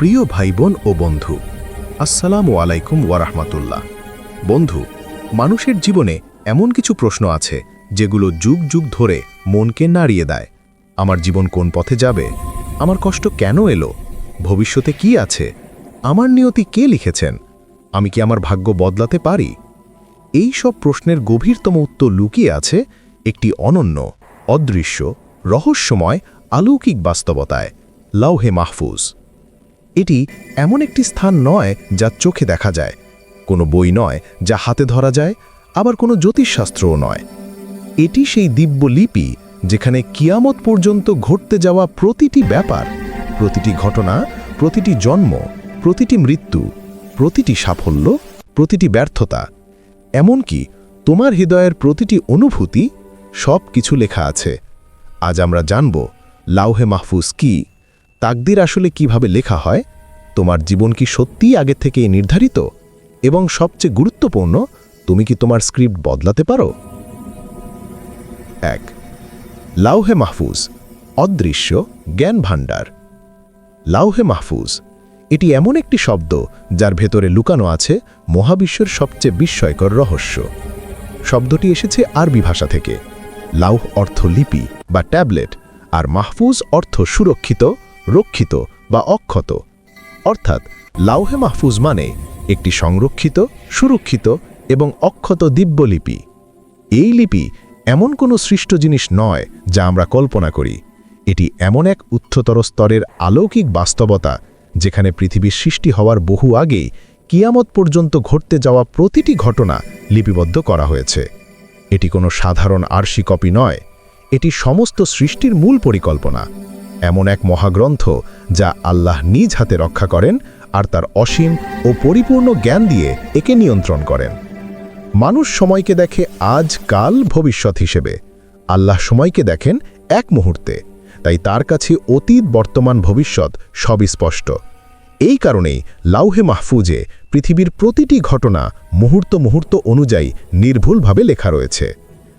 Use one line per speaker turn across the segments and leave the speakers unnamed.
প্রিয় ভাই বোন ও বন্ধু, আসসালামু আলাইকুম ওয়ারাহমাতুল্লাহ বন্ধু, মানুষের জীবনে এমন কিছু প্রশ্ন আছে যেগুলো যুগ যুগ ধরে মনকে নাড়িয়ে দেয়। আমার জীবন কোন পথে যাবে? আমার কষ্ট কেন এলো? ভবিষ্যতে কি আছে? আমার নিয়তি কে লিখেছেন? আমি কি আমার ভাগ্য বদলাতে পারি? এই সব প্রশ্নের গভীরতম উত্তর লুকিয়ে আছে একটি অনন্য, অদৃশ্য, রহস্যময় আলৌকিক বাস্তবতায়, লাউহে মাহফুজ। এটি এমন একটি স্থান নয় যা চোখে দেখা যায়। কোনো বই নয় যা হাতে ধরা যায়, আবার কোনো জ্যোতিষশাস্ত্রও নয়। এটি সেই দিব্য লিপি যেখানে কিয়ামত পর্যন্ত ঘটতে যাওয়া প্রতিটি ব্যাপার, প্রতিটি ঘটনা, প্রতিটি জন্ম, প্রতিটি মৃত্যু, প্রতিটি সাফল্য, প্রতিটি ব্যর্থতা, এমনকি তোমার হৃদয়ের প্রতিটি অনুভূতি সব কিছু লেখা আছে। আজ আমরা জানব, লাউহে মাহফুজ কি? তাকদির আসলে কীভাবে লেখা হয়, তোমার জীবন কি সত্যিই আগে থেকে নির্ধারিত? এবং সবচেয়ে গুরুত্বপূর্ণ, তুমি কি তোমার স্ক্রিপ্ট বদলাতে পারো? এক, লাউহে মাহফুজ, অদৃশ্য, জ্ঞান ভাণ্ডার। লাউহে মাহফুজ, এটি এমন একটি শব্দ যার ভেতরে লুকানো আছে মহাবিশ্বের সবচেয়ে বিস্ময়কর রহস্য। শব্দটি এসেছে আরবি ভাষা থেকে। লাউহ অর্থ লিপি বা ট্যাবলেট, আর মাহফুজ অর্থ সুরক্ষিত রক্ষিত বা অক্ষত। অর্থাৎ লাউহে মাহফুজ মানে একটি সংরক্ষিত, সুরক্ষিত এবং অক্ষত দিব্যলিপি এই লিপি এমন কোনো সৃষ্ট জিনিস নয় যা আমরা কল্পনা করি। এটি এমন এক উচ্চতর স্তরের আলৌকিক বাস্তবতা যেখানে পৃথিবীর সৃষ্টি হওয়ার বহু আগেই কিয়ামত পর্যন্ত ঘটতে যাওয়া প্রতিটি ঘটনা লিপিবদ্ধ করা হয়েছে। এটি কোনো সাধারণ আরশি কপি নয়। এটি সমস্ত সৃষ্টির মূল পরিকল্পনা। এমন এক মহাগ্রন্থ যা আল্লাহ নিজ হাতে রক্ষা করেন আর তার অসীম ও পরিপূর্ণ জ্ঞান দিয়ে একে নিয়ন্ত্রণ করেন। মানুষ সময়কে দেখে আজ, কাল, ভবিষ্যৎ হিসেবে। আল্লাহ সময়কে দেখেন এক মুহূর্তে। তাই তার কাছে অতীত, বর্তমান, ভবিষ্যৎ সবই স্পষ্ট। এই কারণেই লাউহে মাহফুজে পৃথিবীর প্রতিটি ঘটনা মুহূর্ত মুহূর্ত অনুযায়ী নির্ভুলভাবে লেখা রয়েছে।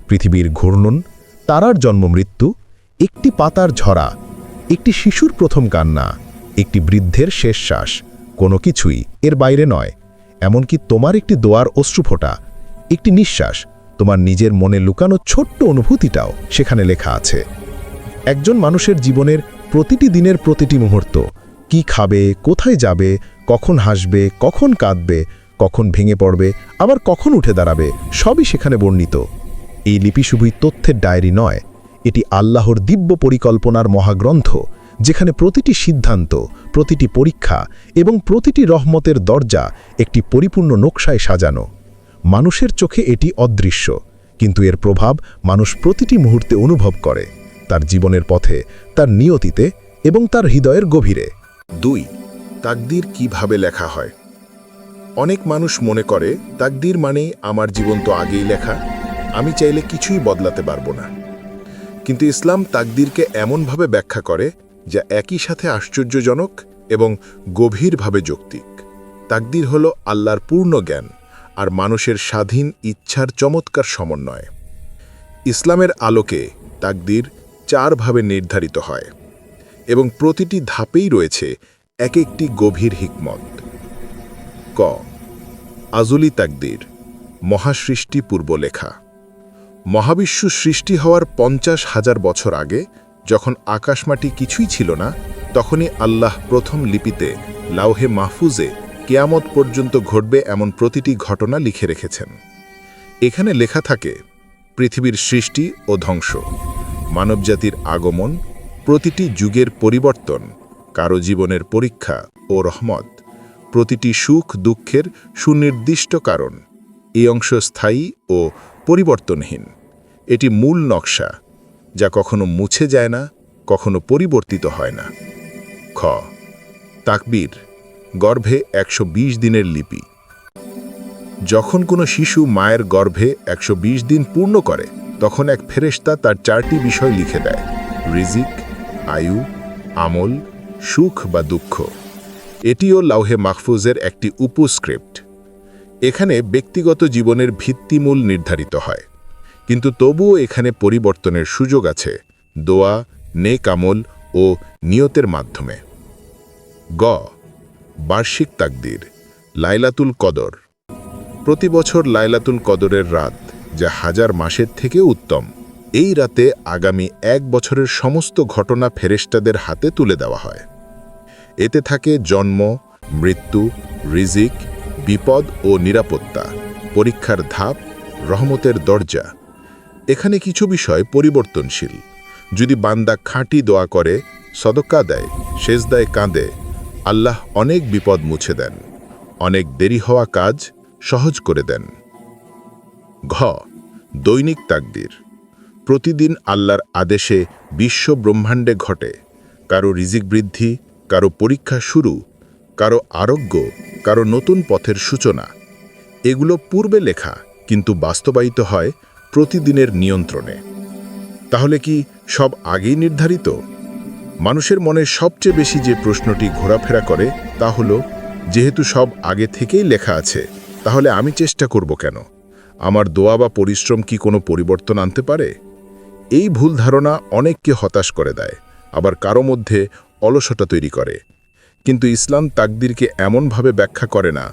পৃথিবীর ঘূর্ণন, তারার জন্ম মৃত্যু, একটি পাতার ঝরা একটি শিশুর প্রথম কান্না, একটি বৃদ্ধের শেষ শ্বাস, কোনো কিছুই এর বাইরে নয়, এমনকি তোমার একটি দোয়ার অশ্রুফোটা, একটি নিঃশ্বাস, তোমার নিজের মনে লুকানো ছোট্ট অনুভূতিটাও সেখানে লেখা আছে। একজন মানুষের জীবনের প্রতিটি দিনের প্রতিটি মুহূর্ত, কি খাবে, কোথায় যাবে, কখন হাসবে, কখন কাঁদবে, কখন ভেঙে পড়বে, আবার কখন উঠে দাঁড়াবে, সবই সেখানে বর্ণিত। এই লিপি তথ্যের ডায়েরি নয় এটি আল্লাহর দিব্য পরিকল্পনার মহাগ্রন্থ, যেখানে প্রতিটি সিদ্ধান্ত, প্রতিটি পরীক্ষা এবং প্রতিটি রহমতের দরজা একটি পরিপূর্ণ নকশায় সাজানো। মানুষের চোখে এটি অদৃশ্য, কিন্তু এর প্রভাব মানুষ প্রতিটি মুহূর্তে অনুভব করে, তার জীবনের পথে, তার নিয়তিতে এবং তার হৃদয়ের গভীরে।
দুই, তাকদির কীভাবে লেখা হয়? অনেক মানুষ মনে করে, তাকদির মানেই, আমার জীবন তো আগেই লেখা, আমি চাইলে কিছুই বদলাতে পারব না। কিন্তু ইসলাম তাকদিরকে এমনভাবে ব্যাখ্যা করে যা একই সাথে আশ্চর্যজনক এবং গভীরভাবে যৌক্তিক। তাকদির হল আল্লাহর পূর্ণ জ্ঞান আর মানুষের স্বাধীন ইচ্ছার চমৎকার সমন্বয়। ইসলামের আলোকে তাকদির চারভাবে নির্ধারিত হয় এবং প্রতিটি ধাপেই রয়েছে এক একটি গভীর হিকমত। ক। আজলি তাকদির, মহাসৃষ্টি পূর্বলেখা। মহাবিশ্ব সৃষ্টি হওয়ার পঞ্চাশ হাজার বছর আগে, যখন আকাশমাটি কিছুই ছিল না, তখনই আল্লাহ প্রথম লিপিতে লাউহে মাহফুজে কেয়ামত পর্যন্ত ঘটবে এমন প্রতিটি ঘটনা লিখে রেখেছেন। এখানে লেখা থাকে, পৃথিবীর সৃষ্টি ও ধ্বংস, মানবজাতির আগমন, প্রতিটি যুগের পরিবর্তন, কারও জীবনের পরীক্ষা ও রহমত, প্রতিটি সুখ দুঃখের সুনির্দিষ্ট কারণ, এই অংশ স্থায়ী ও পরিবর্তনহীন। এটি মূল নকশা, যা কখনো মুছে যায় না, কখনো পরিবর্তিত হয় না। খ, তাকবীর, গর্ভে একশো বিশ দিনের লিপি। যখন কোনো শিশু মায়ের গর্ভে একশো বিশ দিন পূর্ণ করে, তখন এক ফেরেশতা তার চারটি বিষয় লিখে দেয়। রিজিক, আয়ু, আমল, সুখ বা দুঃখ। এটিও লাউহে মাহফুজের একটি উপস্ক্রিপ্ট। এখানে ব্যক্তিগত জীবনের ভিত্তিমূল নির্ধারিত হয়। কিন্তু তবুও এখানে পরিবর্তনের সুযোগ আছে, দোয়া, নেক আমল ও নিয়তের মাধ্যমে। গ, বার্ষিক তাকদির, লাইলাতুল কদর। প্রতি বছর লাইলাতুল কদরের রাত, যা হাজার মাসের থেকে উত্তম, এই রাতে আগামী এক বছরের সমস্ত ঘটনা ফেরেশতাদের হাতে তুলে দেওয়া হয়। এতে থাকে জন্ম, মৃত্যু, রিজিক, বিপদ ও নিরাপত্তা, পরীক্ষার ধাপ, রহমতের দরজা। এখানে কিছু বিষয় পরিবর্তনশীল। যদি বান্দা খাঁটি দোয়া করে, সদকা দেয়, সেজদায় কাঁদে, আল্লাহ অনেক বিপদ মুছে দেন। অনেক দেরি হওয়া কাজ সহজ করে দেন। ঘ, দৈনিক তাকদির। প্রতিদিন আল্লাহর আদেশে বিশ্ব ব্রহ্মাণ্ডে ঘটে। কারও রিজিক বৃদ্ধি, কারও পরীক্ষা শুরু, কারও আরোগ্য, কারও নতুন পথের সূচনা। এগুলো পূর্বে লেখা, কিন্তু বাস্তবায়িত হয় প্রতিদিনের নিয়ন্ত্রণে। তাহলে কি সব আগেই নির্ধারিত? মানুষের মনে সবচেয়ে বেশি যে প্রশ্নটি ঘোরাফেরা করে তা হলো, যেহেতু সব আগে থেকেই লেখা আছে, তাহলে আমি চেষ্টা করব কেন? আমার দোয়া বা পরিশ্রম কি কোনো পরিবর্তন আনতে পারে? এই ভুল ধারণা অনেককে হতাশ করে দেয়, আবার কারও মধ্যে অলসতা তৈরি করে। কিন্তু ইসলাম তাকদিরকে এমনভাবে ব্যাখ্যা করে না।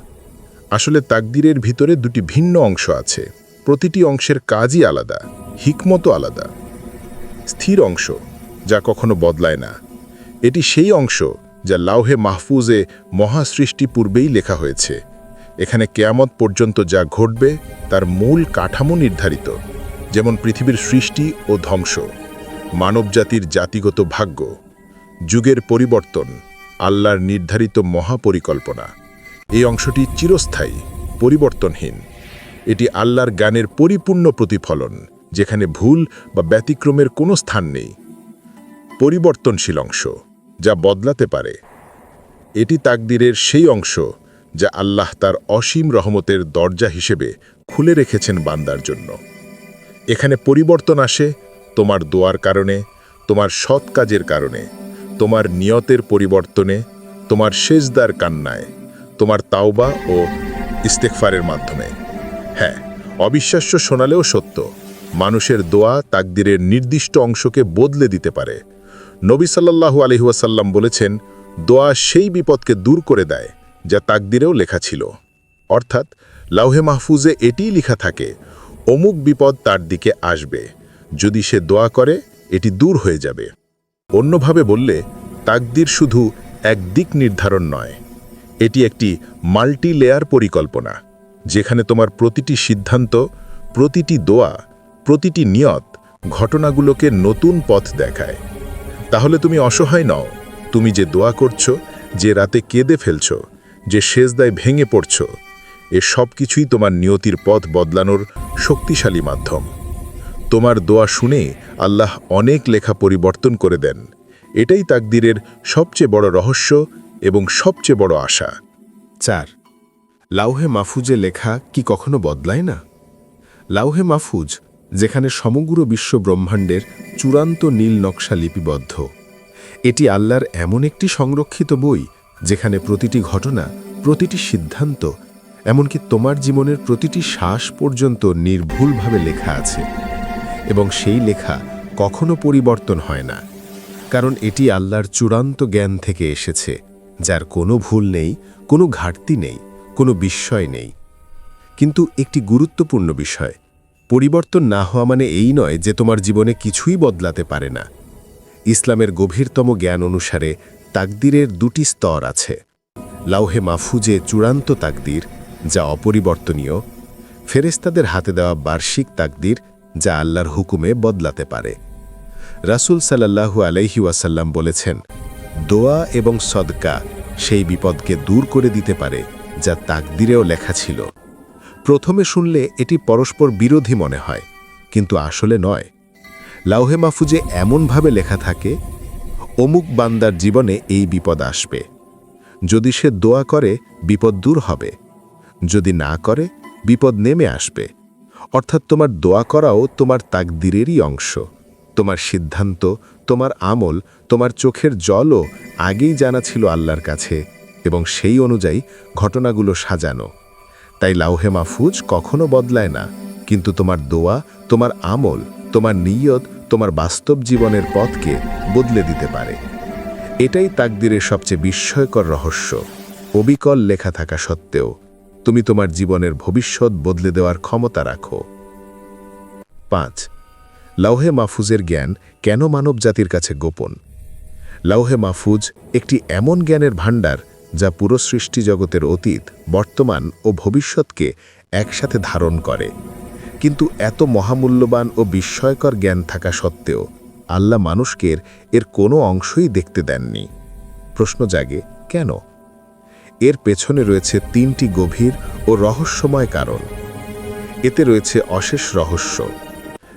আসলে তাকদিরের ভিতরে দুটি ভিন্ন অংশ আছে। প্রতিটি অংশের কাজই আলাদা, হিকমতও আলাদা। স্থির অংশ, যা কখনো বদলায় না। এটি সেই অংশ যা লাউহে মাহফুজে মহাসৃষ্টি পূর্বেই লেখা হয়েছে। এখানে কেয়ামত পর্যন্ত যা ঘটবে, তার মূল কাঠামো নির্ধারিত, যেমন পৃথিবীর সৃষ্টি ও ধ্বংস, মানবজাতির জাতিগত ভাগ্য, যুগের পরিবর্তন, আল্লাহর নির্ধারিত মহাপরিকল্পনা। এই অংশটি চিরস্থায়ী, পরিবর্তনহীন। এটি আল্লাহর জ্ঞানের পরিপূর্ণ প্রতিফলন, যেখানে ভুল বা ব্যতিক্রমের কোনো স্থান নেই। পরিবর্তনশীল অংশ, যা বদলাতে পারে। এটি তাকদিরের সেই অংশ, যা আল্লাহ তার অসীম রহমতের দরজা হিসেবে খুলে রেখেছেন বান্দার জন্য। এখানে পরিবর্তন আসে তোমার দোয়ার কারণে, তোমার সৎ কাজের কারণে, তোমার নিয়তের পরিবর্তনে, তোমার শেষদার কান্নায়, তোমার তাওবা ও ইস্তেকফারের মাধ্যমে। হ্যাঁ অবিশ্বাস্য শোনালেও সত্য, মানুষের দোয়া তাকদিরের নির্দিষ্ট অংশকে বদলে দিতে পারে। নবী সাল্লাল্লাহু আলহিহাসাল্লাম বলেছেন, দোয়া সেই বিপদকে দূর করে দেয় যা তাকদিরেও লেখা ছিল। অর্থাৎ, লাউহে মাহফুজে এটিই লেখা থাকে, অমুক বিপদ তার দিকে আসবে, যদি সে দোয়া করে, এটি দূর হয়ে যাবে। অন্যভাবে বললে, তাকদির শুধু এক দিক নির্ধারণ নয়, এটি একটি মাল্টি লেয়ার পরিকল্পনা। যেখানে তোমার প্রতিটি সিদ্ধান্ত, প্রতিটি দোয়া, প্রতিটি নিয়ত ঘটনাগুলোকে নতুন পথ দেখায়। তাহলে তুমি অসহায় নও। তুমি যে দোয়া করছ, যে রাতে কেঁদে ফেলছ, যে সেজদায় ভেঙে পড়ছ, এ সব কিছুই তোমার নিয়তির পথ বদলানোর শক্তিশালী মাধ্যম। তোমার দোয়া শুনে আল্লাহ অনেক লেখা পরিবর্তন করে দেন। এটাই তাকদিরের সবচেয়ে বড় রহস্য এবং সবচেয়ে বড় আশা।
চার লাউহে মাহফুজে লেখা কি কখনো বদলায় না? লাউহে মাহফুজ যেখানে সমগ্র বিশ্ব ব্রহ্মাণ্ডের চূড়ান্ত নীল নকশা লিপিবদ্ধ। এটি আল্লাহর এমন একটি সংরক্ষিত বই, যেখানে প্রতিটি ঘটনা, প্রতিটি সিদ্ধান্ত, এমনকি তোমার জীবনের প্রতিটি শ্বাস পর্যন্ত নির্ভুলভাবে লেখা আছে। এবং সেই লেখা কখনো পরিবর্তন হয় না, কারণ এটি আল্লাহর চূড়ান্ত জ্ঞান থেকে এসেছে, যার কোনো ভুল নেই, কোনো ঘাটতি নেই। কোনো বিস্ময় নেই। কিন্তু একটি গুরুত্বপূর্ণ বিষয়, পরিবর্তন না হওয়া মানে এই নয় যে তোমার জীবনে কিছুই বদলাতে পারে না। ইসলামের গভীরতম জ্ঞান অনুসারে তাকদিরের দুটি স্তর আছে, লাউহে মাহফুজে চূড়ান্ত তাকদির, যা অপরিবর্তনীয় ফেরেস্তাদের হাতে দেওয়া বার্ষিক তাকদির, যা আল্লাহর হুকুমে বদলাতে পারে। রাসূল সাল্লাল্লাহু আলাইহি ওয়াসাল্লাম বলেছেন, দোয়া এবং সদকা সেই বিপদকে দূর করে দিতে পারে যা তাকদিরেও লেখা ছিল। প্রথমে শুনলে এটি পরস্পর বিরোধী মনে হয়, কিন্তু আসলে নয়। লাউহে মাহফুজে এমনভাবে লেখা থাকে, অমুক বান্দার জীবনে এই বিপদ আসবে। যদি সে দোয়া করে, বিপদ দূর হবে। যদি না করে, বিপদ নেমে আসবে। অর্থাৎ তোমার দোয়া করাও তোমার তাকদিরেরই অংশ। তোমার সিদ্ধান্ত, তোমার আমল, তোমার চোখের জলও আগেই জানা ছিল আল্লাহর কাছে। এবং সেই অনুযায়ী ঘটনাগুলো সাজানো। তাই লাউহে মাহফুজ কখনো বদলায় না। কিন্তু তোমার দোয়া, তোমার আমল, তোমার নিয়ত, তোমার বাস্তব জীবনের পথকে বদলে দিতে পারে। এটাই তাকদিরের সবচেয়ে বিস্ময়কর রহস্য।
অবিকল লেখা থাকা সত্ত্বেও তুমি তোমার জীবনের ভবিষ্যৎ বদলে দেওয়ার ক্ষমতা রাখো। পাঁচ, লাউহে মাহফুজের জ্ঞান কেন মানব জাতির কাছে গোপন? লাউহে মাহফুজ একটি এমন জ্ঞানের ভাণ্ডার যা পুরো সৃষ্টি জগতের অতীত, বর্তমান ও ভবিষ্যৎকে একসাথে ধারণ করে। কিন্তু এত মহামূল্যবান ও বিস্ময়কর জ্ঞান থাকা সত্ত্বেও আল্লাহ মানুষকে এর- কোনো অংশই দেখতে দেননি। প্রশ্ন জাগে, কেন? এর পেছনে রয়েছে তিনটি গভীর ও রহস্যময় কারণ। এতে রয়েছে অশেষ রহস্য।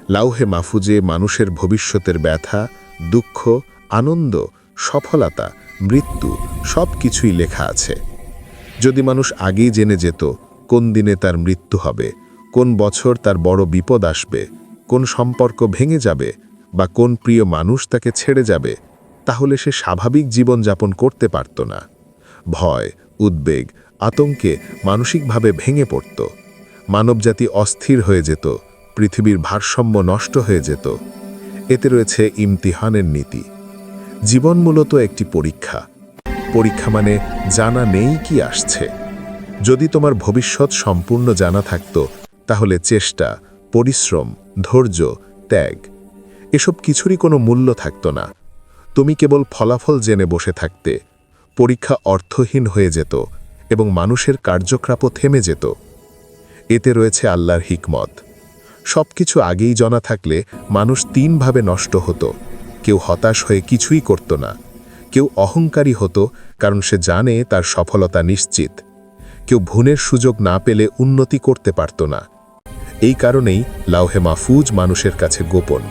লাউহে মাহফুজে মানুষের ভবিষ্যতের ব্যথা, দুঃখ, আনন্দ, সফলতা মৃত্যু সব কিছুই লেখা আছে। যদি মানুষ আগেই জেনে যেত কোন দিনে তার মৃত্যু হবে, কোন বছর তার বড় বিপদ আসবে, কোন সম্পর্ক ভেঙে যাবে বা কোন প্রিয় মানুষ তাকে ছেড়ে যাবে, তাহলে সে স্বাভাবিক জীবনযাপন করতে পারত না। ভয়, উদ্বেগ, আতঙ্কে মানসিকভাবে ভেঙে পড়ত। মানবজাতি অস্থির হয়ে যেত, পৃথিবীর ভারসাম্য নষ্ট হয়ে যেত। এতে রয়েছে ইমতিহানের নীতি। জীবন মূলত একটি পরীক্ষা। পরীক্ষা মানে জানা নেই কি আসছে। যদি তোমার ভবিষ্যৎ সম্পূর্ণ জানা থাকত, তাহলে চেষ্টা, পরিশ্রম, ধৈর্য, ত্যাগ, এসব কিছুরই কোনো মূল্য থাকত না। তুমি কেবল ফলাফল জেনে বসে থাকতে, পরীক্ষা অর্থহীন হয়ে যেত এবং মানুষের কার্যক্রাপও থেমে যেত। এতে রয়েছে আল্লাহর হিকমত। সব কিছু আগেই জানা থাকলে মানুষ তিনভাবে নষ্ট হতো। কেউ হতাশ হয়ে কিছুই করত না। কেউ অহংকারী হতো, কারণ সে জানে তার সফলতা নিশ্চিত। কেউ ভুনের সুযোগ না পেলে উন্নতি করতে পারত না। এই কারণেই লাউহে মাহফুজ মানুষের কাছে গোপন।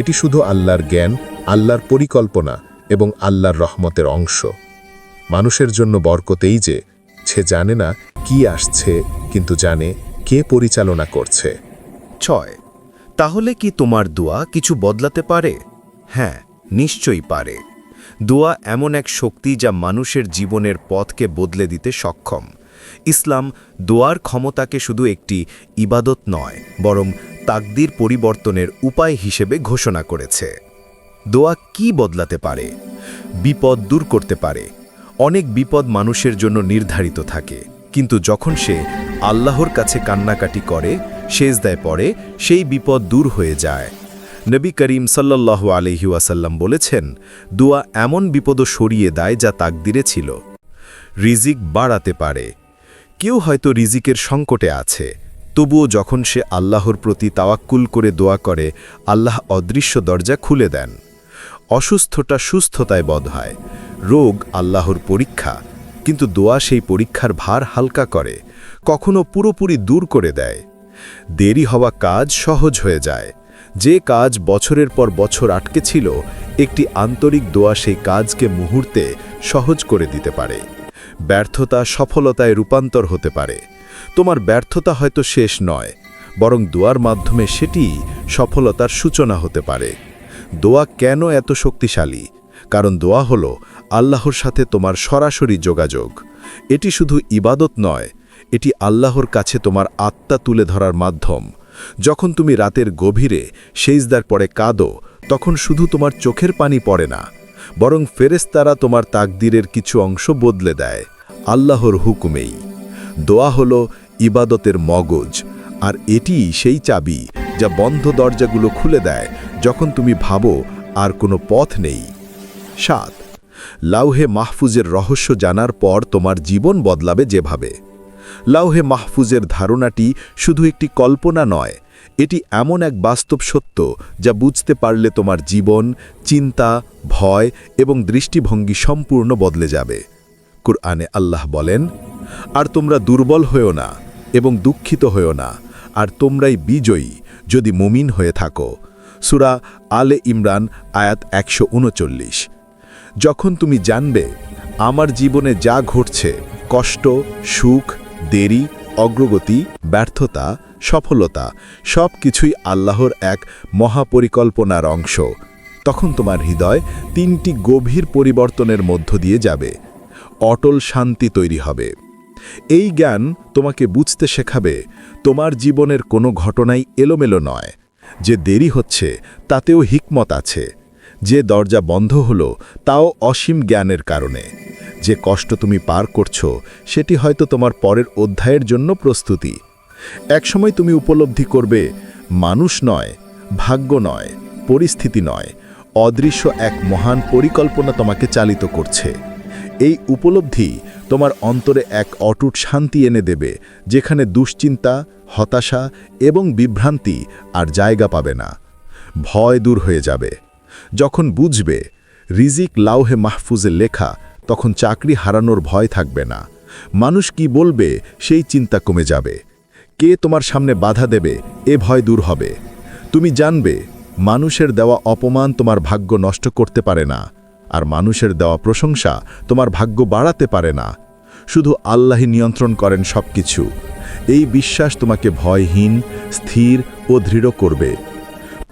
এটি শুধু আল্লাহর জ্ঞান, আল্লাহর পরিকল্পনা এবং আল্লাহর রহমতের অংশ। মানুষের জন্য বরকতেই যে সে জানে না কি আসছে, কিন্তু জানে কে পরিচালনা করছে।
ছয়, তাহলে কি তোমার দোয়া কিছু বদলাতে পারে? হ্যাঁ নিশ্চয়ই পারে। দোয়া এমন এক শক্তি যা মানুষের জীবনের পথকে বদলে দিতে সক্ষম। ইসলাম দোয়ার ক্ষমতাকে শুধু একটি ইবাদত নয়, বরং তাকদির পরিবর্তনের উপায় হিসেবে ঘোষণা করেছে। দোয়া কি বদলাতে পারে? বিপদ দূর করতে পারে। অনেক বিপদ মানুষের জন্য নির্ধারিত থাকে, কিন্তু যখন সে আল্লাহর কাছে কান্নাকাটি করে, সেজদায় পড়ে, সেই বিপদ দূর হয়ে যায়। নবী করিম সাল্লাল্লাহু আলহি ওয়াসাল্লাম বলেছেন, দোয়া এমন বিপদও সরিয়ে দেয় যা তাকদিরে ছিল। রিজিক বাড়াতে পারে। কেউ হয়তো রিজিকের সংকটে আছে। তবুও যখন সে আল্লাহর প্রতি তাওয়াক্কুল করে দোয়া করে, আল্লাহ অদৃশ্য দরজা খুলে দেন। অসুস্থটা সুস্থতায় বধ হয়। রোগ আল্লাহর পরীক্ষা। কিন্তু দোয়া সেই পরীক্ষার ভার হালকা করে। কখনো পুরোপুরি দূর করে দেয়। দেরি হওয়া কাজ সহজ হয়ে যায়। যে কাজ বছরের পর বছর আটকে ছিল, একটি আন্তরিক দোয়া সেই কাজকে মুহূর্তে সহজ করে দিতে পারে। ব্যর্থতা সফলতায় রূপান্তর হতে পারে। তোমার ব্যর্থতা হয়তো শেষ নয়, বরং দোয়ার মাধ্যমে সেটি সফলতার সূচনা হতে পারে। দোয়া কেন এত শক্তিশালী? কারণ দোয়া হলো আল্লাহর সাথে তোমার সরাসরি যোগাযোগ। এটি শুধু ইবাদত নয়, এটি আল্লাহর কাছে তোমার আত্মা তুলে ধরার মাধ্যম। যখন তুমি রাতের গভীরে সেইজদার পরে কাঁদো, তখন শুধু তোমার চোখের পানি পড়ে না, বরং ফেরেস্তারা তোমার তাকদিরের কিছু অংশ বদলে দেয়, আল্লাহর হুকুমেই। দোয়া হলো ইবাদতের মগজ, আর এটি সেই চাবি যা বন্ধ দরজাগুলো খুলে দেয় যখন তুমি ভাবো আর কোনো পথ নেই। সাত, লাউহে মাহফুজের রহস্য জানার পর তোমার জীবন বদলাবে যেভাবে। লাউহে মাহফুজের ধারণাটি শুধু একটি কল্পনা নয়, এটি এমন এক বাস্তব সত্য যা বুঝতে পারলে তোমার জীবন, চিন্তা, ভয় এবং দৃষ্টিভঙ্গি সম্পূর্ণ বদলে যাবে। কুরআনে আল্লাহ বলেন, আর তোমরা দুর্বল হয়েও না এবং দুঃখিত হয়েও না, আর তোমরাই বিজয়ী যদি মুমিন হয়ে থাকো। সুরা আলে ইমরান, আয়াত একশো উনচল্লিশ। যখন তুমি জানবে, আমার জীবনে যা ঘটছে, কষ্ট, সুখ দেরি, অগ্রগতি, ব্যর্থতা, সফলতা সব কিছুই আল্লাহর এক মহাপরিকল্পনার অংশ। তখন তোমার হৃদয় তিনটি গভীর পরিবর্তনের মধ্য দিয়ে যাবে। অটল শান্তি তৈরি হবে। এই জ্ঞান তোমাকে বুঝতে শেখাবে, তোমার জীবনের কোনো ঘটনাই এলোমেলো নয়। যে দেরি হচ্ছে, তাতেও হিকমত আছে। যে দরজা বন্ধ হলো, তাও অসীম জ্ঞানের কারণে।
যে কষ্ট তুমি পার করছ, সেটি হয়তো তোমার পরের অধ্যায়ের জন্য প্রস্তুতি। একসময় তুমি উপলব্ধি করবে, মানুষ নয়, ভাগ্য নয়, পরিস্থিতি নয়, অদৃশ্য এক মহান পরিকল্পনা তোমাকে চালিত করছে। এই উপলব্ধি তোমার অন্তরে এক অটুট শান্তি এনে দেবে, যেখানে দুশ্চিন্তা, হতাশা এবং বিভ্রান্তি আর জায়গা পাবে না। ভয় দূর হয়ে যাবে। যখন বুঝবে রিজিক লাউহে মাহফুজে লেখা, তখন চাকরি হারানোর ভয় থাকবে না। মানুষ কি বলবে, সেই চিন্তা কমে যাবে। কে তোমার সামনে বাধা দেবে, এ ভয় দূর হবে। তুমি জানবে, মানুষের দেওয়া অপমান তোমার ভাগ্য নষ্ট করতে পারে না, আর মানুষের দেওয়া প্রশংসা তোমার ভাগ্য বাড়াতে পারে না। শুধু আল্লাহই নিয়ন্ত্রণ করেন সব কিছু এই বিশ্বাস তোমাকে ভয়হীন, স্থির ও দৃঢ় করবে।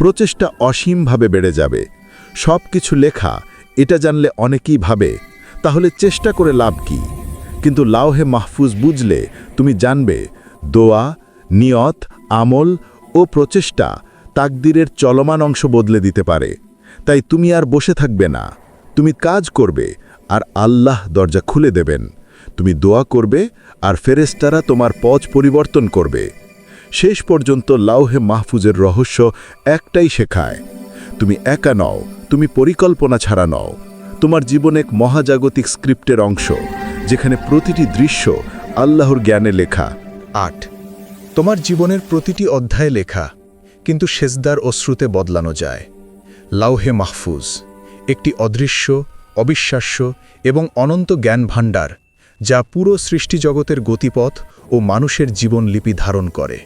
প্রচেষ্টা অসীমভাবে বেড়ে যাবে। সব কিছু লেখা, এটা জানলে অনেকেই ভাবে, তাহলে চেষ্টা করে লাভ কি? কিন্তু লাউহে মাহফুজ বুঝলে, তুমি জানবে, দোয়া, নিয়ত, আমল ও প্রচেষ্টা তাকদিরের চলমান অংশ বদলে দিতে পারে। তাই তুমি আর বসে থাকবে না। তুমি কাজ করবে, আর আল্লাহ দরজা খুলে দেবেন। তুমি দোয়া করবে, আর ফেরেস্তারা তোমার পথ পরিবর্তন করবে। শেষ পর্যন্ত লাউহে মাহফুজের রহস্য একটাই শেখায়, তুমি একা নও, তুমি পরিকল্পনা ছাড়া নও। তোমার জীবন এক মহাজাগতিক স্ক্রিপ্টের অংশ, যেখানে প্রতিটি দৃশ্য আল্লাহর জ্ঞানে লেখা।
আট, তোমার জীবনের প্রতিটি অধ্যায়ে লেখা, কিন্তু সেজদার অশ্রুতে বদলানো যায়। লাউহে মাহফুজ, একটি অদৃশ্য, অবিশ্বাস্য এবং অনন্ত জ্ঞান ভাণ্ডার যা পুরো সৃষ্টিজগতের গতিপথ ও মানুষের জীবন লিপি ধারণ করে।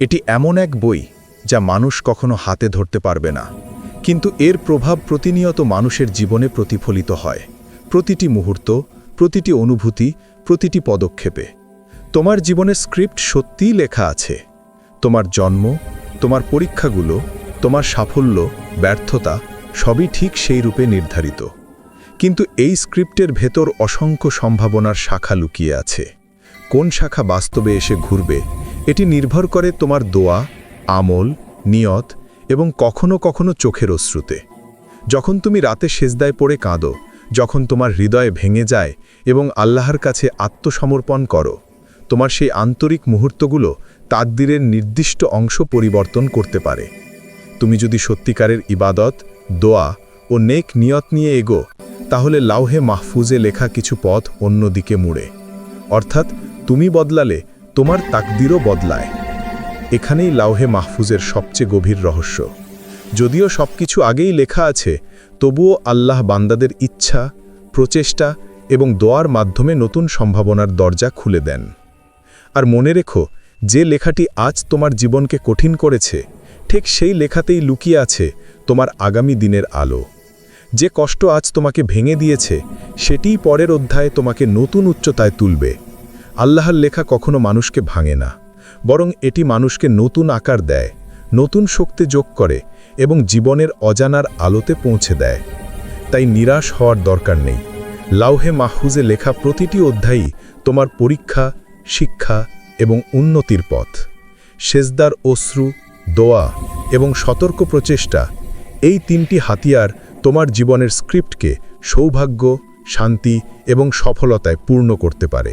এটি এমন এক বই যা মানুষ কখনো হাতে ধরতে পারবে না। কিন্তু এর প্রভাব প্রতিনিয়ত মানুষের জীবনে প্রতিফলিত হয়। প্রতিটি মুহূর্ত, প্রতিটি অনুভূতি, প্রতিটি পদক্ষেপে। তোমার জীবনের স্ক্রিপ্ট সত্যিই লেখা আছে। তোমার জন্ম, তোমার পরীক্ষাগুলো, তোমার সাফল্য, ব্যর্থতা সবই ঠিক সেই রূপে নির্ধারিত। কিন্তু এই স্ক্রিপ্টের ভেতর অসংখ্য সম্ভাবনার শাখা লুকিয়ে আছে। কোন শাখা বাস্তবে এসে ঘুরবে এটি নির্ভর করে তোমার দোয়া, আমল, নিয়ত এবং কখনো কখনো চোখের অশ্রুতে। যখন তুমি রাতে সেজদায় পড়ে কাঁদো, যখন তোমার হৃদয় ভেঙে যায় এবং আল্লাহর কাছে আত্মসমর্পণ করো, তোমার সেই আন্তরিক মুহূর্তগুলো তাকদিরের নির্দিষ্ট অংশ পরিবর্তন করতে পারে। তুমি যদি সত্যিকারের ইবাদত, দোয়া ও নেক নিয়ত নিয়ে এগো, তাহলে লাউহে মাহফুজে লেখা কিছু পথ অন্যদিকে মুড়ে। অর্থাৎ তুমি বদলালে তোমার তাকদিরও বদলায়। এখানেই লাউহে মাহফুজের সবচেয়ে গভীর রহস্য। যদিও সবকিছু আগেই লেখা আছে, তবুও আল্লাহ বান্দাদের ইচ্ছা, প্রচেষ্টা এবং দোয়ার মাধ্যমে নতুন সম্ভাবনার দরজা খুলে দেন। আর মনে রেখো, যে লেখাটি আজ তোমার জীবনকে কঠিন করেছে, ঠিক সেই লেখাতেই লুকিয়ে আছে তোমার আগামী দিনের আলো। যে কষ্ট আজ তোমাকে ভেঙে দিয়েছে, সেটিই পরের অধ্যায়ে তোমাকে নতুন উচ্চতায় তুলবে। আল্লাহর লেখা কখনো মানুষকে ভাঙে না, বরং এটি মানুষকে নতুন আকার দেয়, নতুন শক্তি যোগ করে এবং জীবনের অজানার আলোতে পৌঁছে দেয়। তাই নিরাশ হওয়ার দরকার নেই। লাউহে মাহফুজে লেখা প্রতিটি অধ্যায়ই তোমার পরীক্ষা, শিক্ষা এবং উন্নতির পথ। সেজদার অশ্রু, দোয়া এবং সতর্ক প্রচেষ্টা এই তিনটি হাতিয়ার তোমার জীবনের স্ক্রিপ্টকে সৌভাগ্য, শান্তি এবং সফলতায় পূর্ণ করতে পারে।